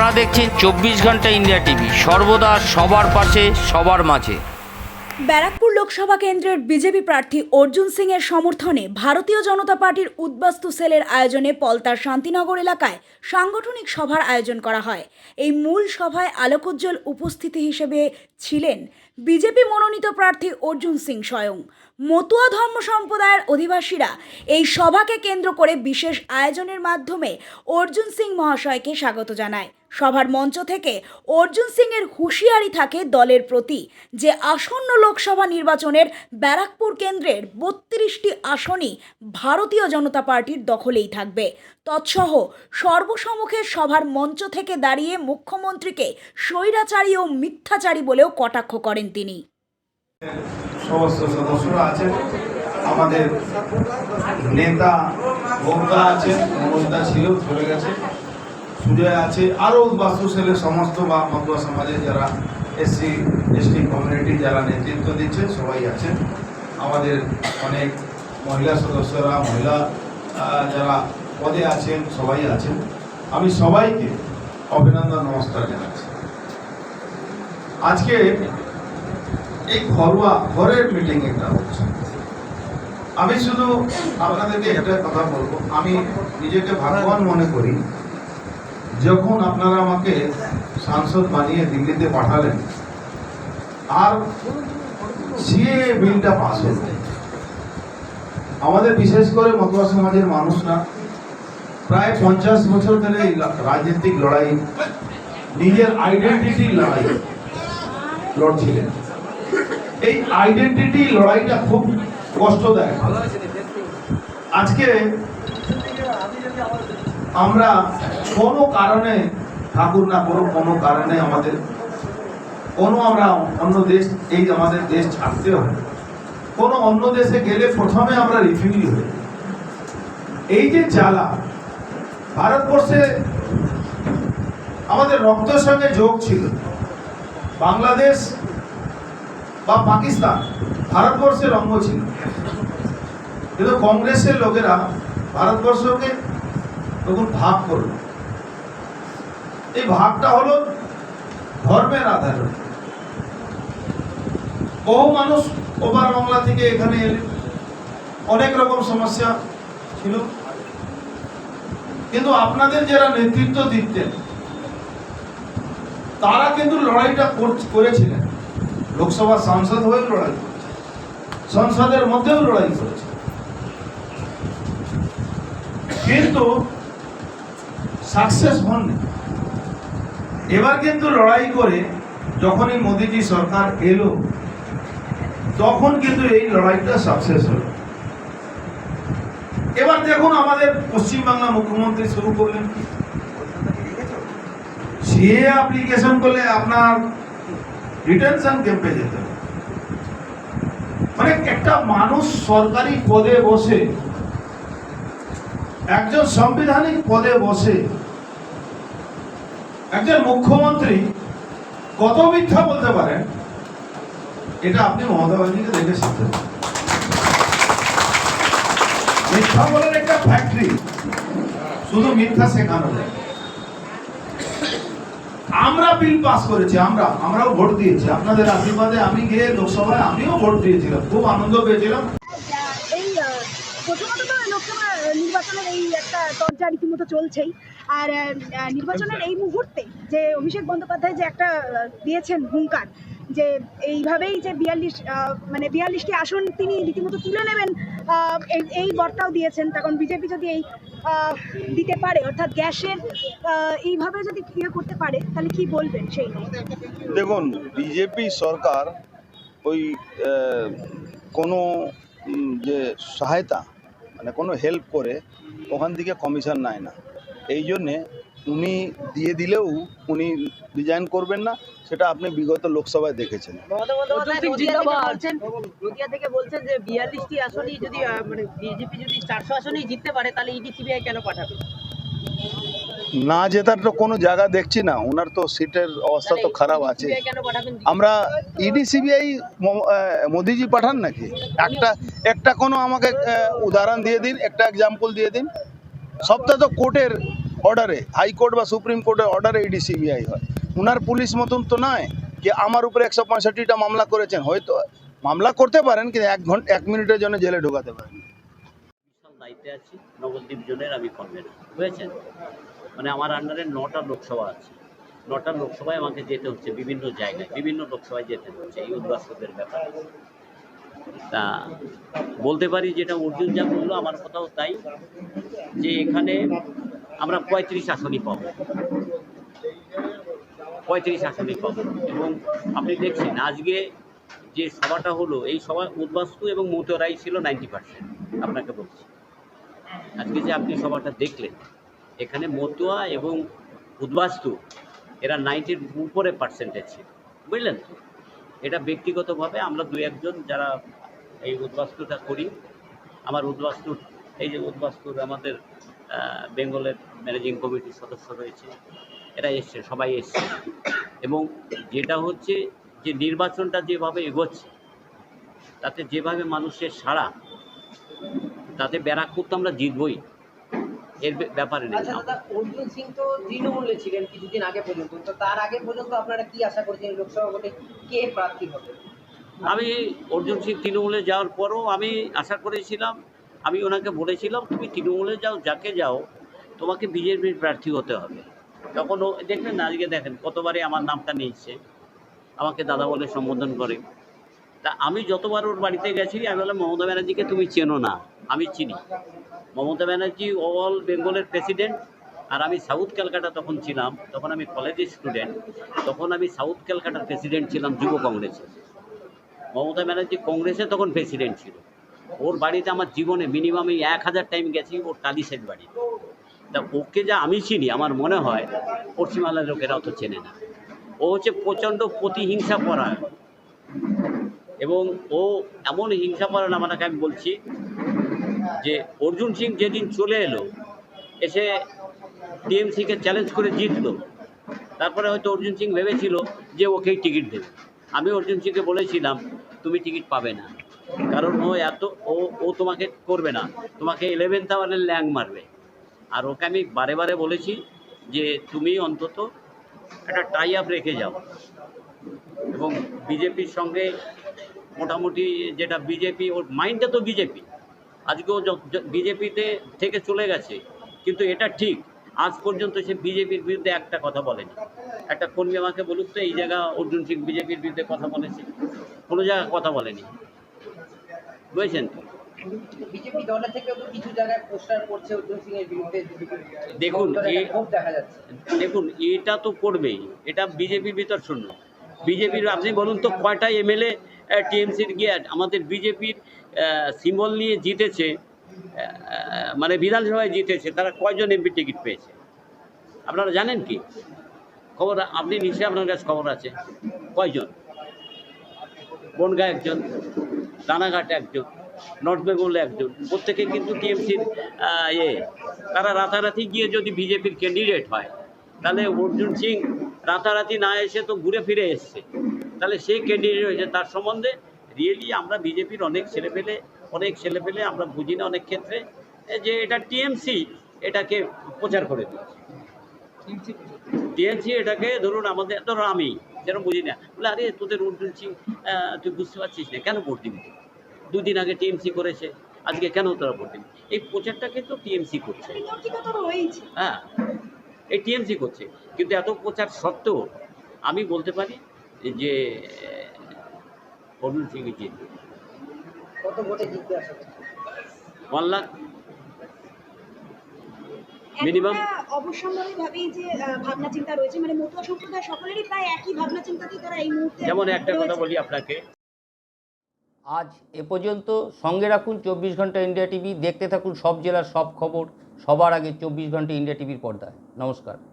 আপনারা দেখছেন চব্বিশ ঘণ্টা ইন্ডিয়া টিভি। সর্বদা সবার পাশে, সবার মাঝে। ব্যারাকপুর লোকসভা কেন্দ্রের বিজেপি প্রার্থী অর্জুন সিং এর সমর্থনে ভারতীয় জনতা পার্টির উদ্বাস্তু সেলের আয়োজনে পলতার শান্তিনগর এলাকায় সাংগঠনিক সভার আয়োজন করা হয়। এই মূল সভায় আলোকোজ্জ্বল উপস্থিতি হিসেবে ছিলেন বিজেপি মনোনীত প্রার্থী অর্জুন সিং স্বয়ং। মতুয়া ধর্ম সম্প্রদায়ের অধিবাসীরা এই সভাকে কেন্দ্র করে বিশেষ আয়োজনের মাধ্যমে অর্জুন সিং মহাশয়কে স্বাগত জানায়। সভার মঞ্চ থেকে অর্জুন সিং এর হুঁশিয়ারি থাকে দলের প্রতি যে আসন্ন লোকসভা নির্বাচনের ব্যারাকপুর কেন্দ্রের বত্রিশটি আসনই ভারতীয় জনতা পার্টির দখলেই থাকবে। তৎসহ সর্বসম্মুখে সভার মঞ্চ থেকে দাঁড়িয়ে মুখ্যমন্ত্রীকে স্বৈরাচারী ও মিথ্যাচারী বলেও কটাক্ষ করেন তিনি। আমাদের নেতা ছিল গেছে। সুজয় আছে। আরও বাস্তু সেলের সমস্ত বা মতুয়া সমাজে যারা এসসি, এসটি কমিউনিটি যারা নেতৃত্ব দিচ্ছে, সবাই আছে। আমাদের অনেক মহিলা সদস্যরা, মহিলা যারা পদে আছেন, সবাই আছেন। আমি সবাইকে অভিনন্দন, নমস্কার জানাচ্ছি। আজকে এই ঘরোয়া ঘরের মিটিং একটা হচ্ছে। আমি শুধু আপনাদেরকে একটা কথা বলব। আমি নিজেকে ভাগ্যবান মনে করি যখন আপনারা আমাকে সাংসদ বানিয়ে দিল্লিতে পাঠালেন, আর সিএ বিলটা পাস হল। আমাদের বিশেষ করে মতুয়া সমাজের মানুষরা প্রায় পঞ্চাশ বছর ধরে রাজনৈতিক লড়াই, নিজের আইডেন্টিটির লড়াই লড়ছিলেন। এই আইডেন্টিটি লড়াইটা খুব কষ্টদায়ক। আজকে আমরা কোনো কারণে, ঠাকুর না কোনো কোনো কারণে আমাদের, কোনো আমরা অন্য দেশ, এই আমাদের দেশ ছাড়তে হয় কোনো অন্য দেশে গেলে প্রথমে আমরা রিফিউজি হই। এই যে জ্বালা, ভারতবর্ষে আমাদের রক্তের সঙ্গে যোগ ছিল। বাংলাদেশ বা পাকিস্তান, ভারতবর্ষের অঙ্গ ছিল। কিন্তু কংগ্রেসের লোকেরা ভারতবর্ষকে তখন ভাগ করল। এই ভাগটা হলো ধর্মের আধারে। বহু মানুষ ওপার বাংলা থেকে এখানে এলেন অনেক রকম সমস্যা ছিল। কিন্তু আপনাদের যারা নেতৃত্ব দিতেন, তারা কিন্তু লড়াইটা করেছিলেন। লোকসভা সাংসদ হয়ে লড়াই সংসদের মধ্যেও লড়াই করেছে। কিন্তু সাকসেস হননি এবার কিন্তু লড়াই করে যখনই মোদিজি সরকার এলো, তখন কিন্তু এই লড়াইটা সাকসেস হলো। এবার দেখুন আমাদের পশ্চিমবাংলা মুখ্যমন্ত্রী শুরু করলেন কি? সিএ অ্যাপ্লিকেশন করলে আপনার রিটেনশন ক্যাম্পে যেতে হবে। মানে একটা মানুষ সরকারি পদে বসে একজন সাংবিধানিক পদে বসে একজন মুখ্যমন্ত্রী কত মিথ্যা বলতে পারেন, এটা আপনি মমতা ব্যানার্জিকে দেখে শিখতে মিথ্যা বলেন একটা ফ্যাক্টরি শুধু মিথ্যা শেখানো যায় আমরা বিল পাস করেছি, আমরা, আমরাও ভোট দিয়েছি। আপনাদের আশীর্বাদে আমি গিয়ে লোকসভায় আমিও ভোট দিয়েছিলাম, খুব আনন্দ পেয়েছিলাম এই আহ, প্রথমত তো লোকসভা নির্বাচনের এই একটা চর্চা রীতিমতো চলছেই। আর নির্বাচনের এই মুহূর্তে যে অভিষেক বন্দ্যোপাধ্যায় যে একটা দিয়েছেন হুঙ্কার, যে এইভাবেই যে বিয়াল্লিশ মানে বিয়াল্লিশটি আসন তিনি রীতিমতো তুলে নেবেন এই- বর্তাও দিয়েছেন। তখন বিজেপি যদি এই দিতে পারে, অর্থাৎ গ্যাসের এইভাবে যদি ইয়ে করতে পারে, তাহলে কি বলবেন সেই দেখুন, বিজেপি সরকার ওই কোনো যে সহায়তা মানে কোনো হেল্প করে ওখান থেকে কমিশন নেয় না। এই জন্যে উনি দিয়ে দিলেও উনি ডিজাইন করবেন না সেটা আপনি বিগত লোকসভায় দেখেছেন। থেকে বলছেন যে বিয়াল্লিশটি আসনই যদি মানে বিজেপি যদি চারশো আসনই জিততে পারে তাহলে ইডি সিবিআই কেন পাঠাবে? না জেতার তো কোনো জায়গা দেখছি না। ওনার তো সিটের অবস্থা তো খারাপ আছে। আমরা ইডি সিবিআই মোদিজি পাঠান নাকি? একটা একটা কোনো আমাকে উদাহরণ দিয়ে দিন একটা এক্সাম্পল দিয়ে দিন। সবটা তো কোর্টের অর্ডারে হাইকোর্ট বা সুপ্রিম কোর্টের অর্ডারে ইডি সিবিআই হয়। ওনার পুলিশ মতন তো নয় যে আমার উপরে একশো পঁয়ষট্টিটা মামলা করেছেন। হয়তো মামলা করতে পারেন কিন্তু এক ঘণ্টা এক মিনিটের জন্য জেলে ঢোকাতে পারেন। দায়িত্বে আছি নবদ্বীপ জোনের আমি কনভেনার বুঝেছেন? মানে আমার আন্ডারে নটা লোকসভা আছে। নটা লোকসভায় আমাকে যেতে হচ্ছে বিভিন্ন জায়গায়, বিভিন্ন লোকসভায় যেতে হচ্ছে, এই উদ্বাস্তুদের ব্যাপারে। তা বলতে পারি যেটা অর্জুন যা বলল, আমার কথাও তাই, যে এখানে আমরা পঁয়ত্রিশ আসনই পাবো। পঁয়ত্রিশ আসনই পাবো। এবং আপনি দেখছেন, আজকে যে সভাটা হলো, এই সভা উদ্বাস্তু এবং মতরাই ছিল নাইনটি পার্সেন্ট আপনাকে বলছি। আজকে যে আপনি সভাটা দেখলেন এখানে মতুয়া এবং উদ্বাস্তু, এরা নাইনটির উপরে পার্সেন্টেজ ছিল, বুঝলেন? তো এটা ব্যক্তিগতভাবে আমরা দু একজন যারা এই উদ্বাস্তুটা করি, আমার উদ্বাস্তুর এই যে উদ্বাস্তুর আমাদের বেঙ্গলের ম্যানেজিং কমিটির সদস্য রয়েছে, এরা এসছে, সবাই এসছে। এবং যেটা হচ্ছে যে নির্বাচনটা যেভাবে এগোচ্ছে, তাতে যেভাবে মানুষের সাড়া, তাতে ব্যারাকপুর তো আমরা জিতবই। এর ব্যাপারে নেই। আচ্ছা অর্জুন সিং তো তৃণমূলে ছিলেন কিছুদিন আগে পর্যন্ত। তো তার আগে পর্যন্ত আপনারা কি আশা করছেন লোকসভা ভোটে কে প্রার্থী হবে? আমি অর্জুন সিং তৃণমূলে যাওয়ার পরও আমি আশা করেছিলাম আমি ওনাকে বলেছিলাম তুমি তৃণমূলে যাও যাকে যাও তোমাকে বিজেপির প্রার্থী হতে হবে। তখন ও দেখলেন না আজকে দেখেন কতবারই আমার নামটা নিচ্ছে আমাকে দাদা বলে সম্বোধন করে। তা আমি যতবার ওর বাড়িতে গেছি, আমি বললাম, মমতা ব্যানার্জিকে তুমি চেনো না, আমি চিনি। মমতা ব্যানার্জি অল বেঙ্গলের প্রেসিডেন্ট, আর আমি সাউথ ক্যালকাটা তখন ছিলাম, তখন আমি কলেজের স্টুডেন্ট তখন আমি সাউথ ক্যালকাটার প্রেসিডেন্ট ছিলাম যুব কংগ্রেসে। মমতা ব্যানার্জি কংগ্রেসে তখন প্রেসিডেন্ট ছিল। ওর বাড়িতে আমার জীবনে মিনিমাম এই এক হাজার টাইম গেছি, ওর টালিশের বাড়ি। তা ওকে যা আমি চিনি, আমার মনে হয়, পশ্চিমবাংলার লোকেরা অত চেনে না। ও হচ্ছে প্রচণ্ড প্রতিহিংসা পরায়ণ। এবং ও এমন হিংসা পরায়ণ আমাকে আমি বলছি যে অর্জুন সিং যেদিন চলে এলো, এসে টিএমসিকে চ্যালেঞ্জ করে জিতলো। তারপরে হয়তো অর্জুন সিং ভেবেছিল যে ওকেই টিকিট দেবে। আমি অর্জুন সিংকে বলেছিলাম, তুমি টিকিট পাবে না। কারণ ও এত, ও ও তোমাকে করবে না। তোমাকে ইলেভেন্থ আওয়ারের ল্যাং মারবে। আর ওকে আমি বারে বারে বলেছি যে, তুমি অন্তত একটা টাই আপ রেখে যাও। এবং বিজেপির সঙ্গে মোটামুটি যেটা বিজেপি ওর মাইন্ডটা তো বিজেপি। আজকেও বিজেপিতে থেকে চলে গেছে কিন্তু এটা ঠিক। আজ পর্যন্ত সে বিজেপির বিরুদ্ধে একটা কথা বলেনি। একটা কর্মী আমাকে বলুক তো এই জায়গা অর্জুন সিং বিজেপির বিরুদ্ধে কথা বলেছে। কোনো জায়গায় কথা বলেনি। বুঝেছেন? তো দেখুন, দেখুন এটা তো করবেই। এটা বিজেপির ভিতর শূন্য। বিজেপির আপনি বলুন তো কয়টা এমএলএ টিএমসির গিয়ে আমাদের বিজেপির সিম্বল নিয়ে জিতেছে মানে বিধানসভায় জিতেছে, তারা কয়জন এমপি টিকিট পেয়েছে? আপনারা জানেন কি? খবর আপনি নিশ্চয়ই আপনার কাছে খবর আছে। কয়জন? বনগা একজন, রানাঘাট একজন, নর্থ বেঙ্গলে একজন, প্রত্যেকে কিন্তু টিএমসির ইয়ে। তারা রাতারাতি গিয়ে যদি বিজেপির ক্যান্ডিডেট হয়, তাহলে অর্জুন সিং রাতারাতি না এসে তো ঘুরে ফিরে এসছে। তাহলে সে ক্যান্ডিডেট হয়েছে তার সম্বন্ধে রিয়েলি আমরা বিজেপির অনেক ছেলেপেলে অনেক ছেলেপেলে আমরা বুঝি না অনেক ক্ষেত্রে যে এটা টিএমসি এটাকে প্রচার করে দিচ্ছে টিএমসি এটাকে ধরুন আমাদের ধরো আমি যেরকম বুঝি না। বলে আরে তোদের সিং আহ, তুই বুঝতে পারছিস না কেন ভোট দিবি? দুদিন আগে টিএমসি করেছে আজকে কেন তোরা ভোট দিবি? এই প্রচারটা তো টিএমসি করছে। হ্যাঁ। এই টিএমসি করছে। কিন্তু এত প্রচার সত্ত্বেও আমি বলতে পারি যে অরুণ সিং জিতবে কত ভোটে জিততে আশা করছে ওয়ান লাখ Minimum? অবশ্যম্ভাবী যে ভাবনা চিন্তা রয়েছে মানে মতুয়া সম্প্রদায় সকলেরই প্রায় একই ভাবনা চিন্তাতেই তারা এই মুহূর্তে যেমন একটা কথা বলি আপনাকে। আজ এ পর্যন্ত সঙ্গে রাখুন চব্বিশ ঘণ্টা ইন্ডিয়া টিভি দেখতে থাকুন সব জেলার সব খবর সবার আগে চব্বিশ ঘণ্টা ইন্ডিয়া টিভির পর্দায়। নমস্কার